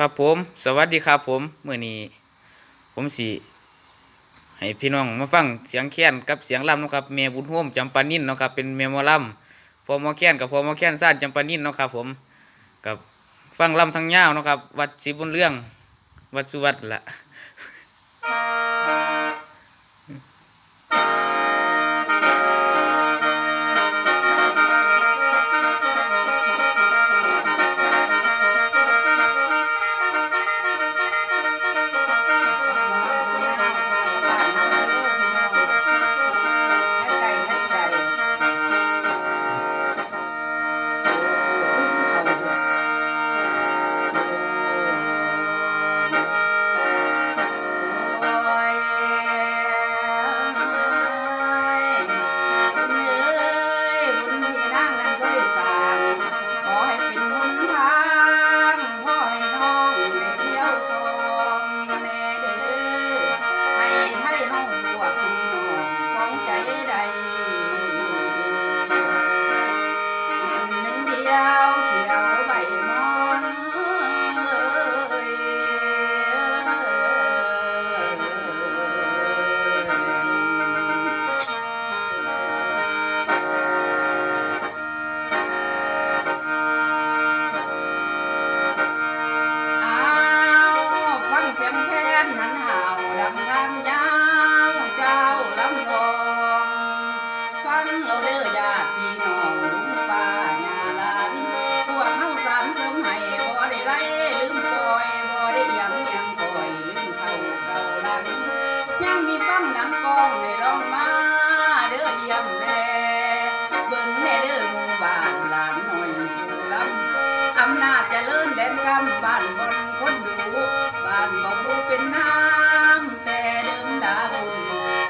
ครับผม สวัสดีครับผมเมื่อนี้ ผมสิให้พี่น้องมาฟังเสียงแค้นกับเสียงล่ำนะครับแม่บุญโฮมจำปานินนะครับเป็นแม่หมอล่ำพอมอแค้นกับพอมอแค้นซ่านจำปานินนะครับผมกับฟังล่ำทั้งยาวนะครับ วัดศรีบุญเรื่อง วัดสุวัดละขอ มีฟังดังกองให้ลองมาเด้อเยี่ยมแม่เบิ่งแน่เด้อหมู่บ้านหลานหน้อยผู้ลำอำนาจเจริญแดนกำบ้านบนคนดูบ้านบ่บูเป็นน้ำแต่เดิมดาบุญ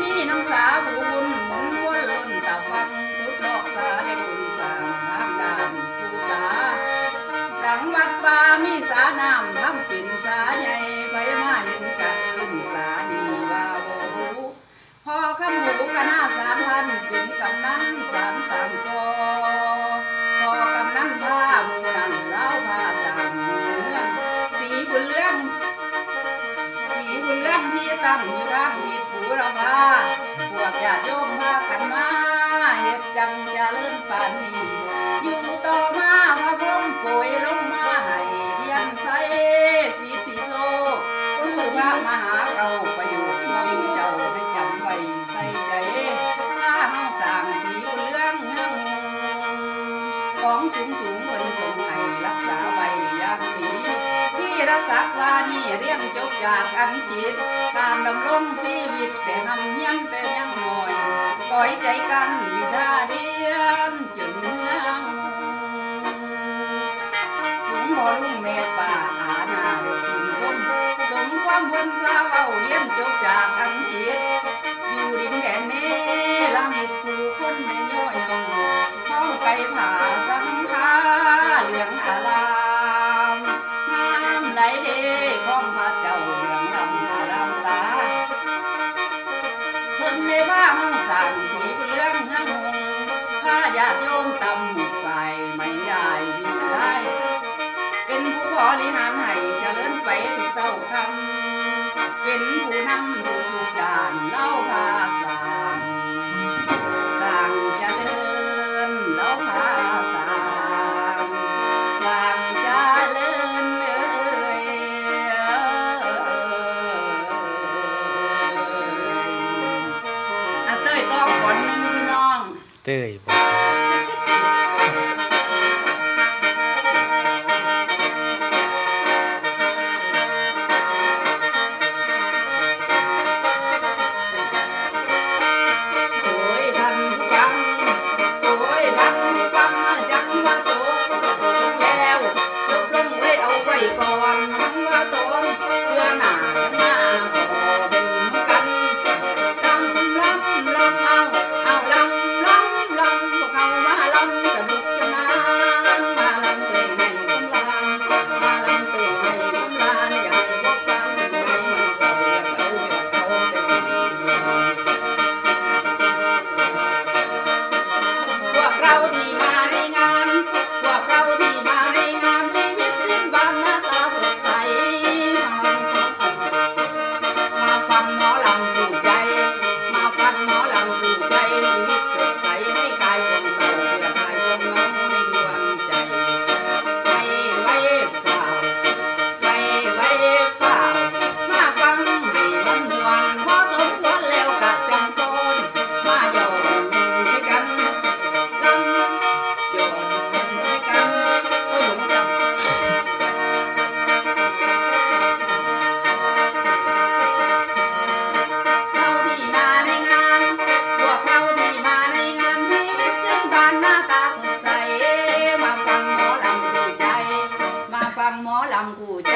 มีน้ำสาบูบุญหมุนวนล้นตะฟังชุดดอกสาได้บุญสร้างทางด้านผู้ตาดังวัดป่ามีสาน้ำทำป็ำนันสามสามกอพอกำนันพาหมูนันเล่าพาสามเมืองสีบุญเลื่องสีบุญเลื่องที่ตั้งอยู่ร้านที่ปูระพาพวกญาติโยมพากันมาเฮ็ดจังจะเลื่อนป่านนี้ สูงสูงเพิ่นทรงให้รักษาไว้อย่างดีที่รักษาวานี่เรียนจบจากอังกฤษการดำรงชีวิตแต่ทำเฮียนแต่ยังน้อยต่อยใจกันวิชาเรียนจนเมืองหลวงพ่อลุงแม่ป่าอาณาได้สิ้นสมสมความเพิ่นสาวเอาเรียนจ ถ้าญาติโยมตำหมุกไปไม่ได้ดีไรเป็นผู้บริหารให้เจริญไปทุกเศร้าคำเป็นผู้นำทุกทุกด้านเล่าพาสร้างสร้างเจริญเล่าพาสร้างสร้างเจริญเอ้ยอาเต้ยต้องก่อนหนึ่งพี่น้อง เต้ยบำพวกเขา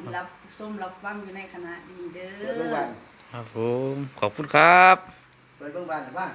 ที่รับส้มรับฟังอยู่ในคณะดีเด้อดเบิ่งานครับผมขอบคุณครับ เปิดเบิ่งบ้านหรือว่า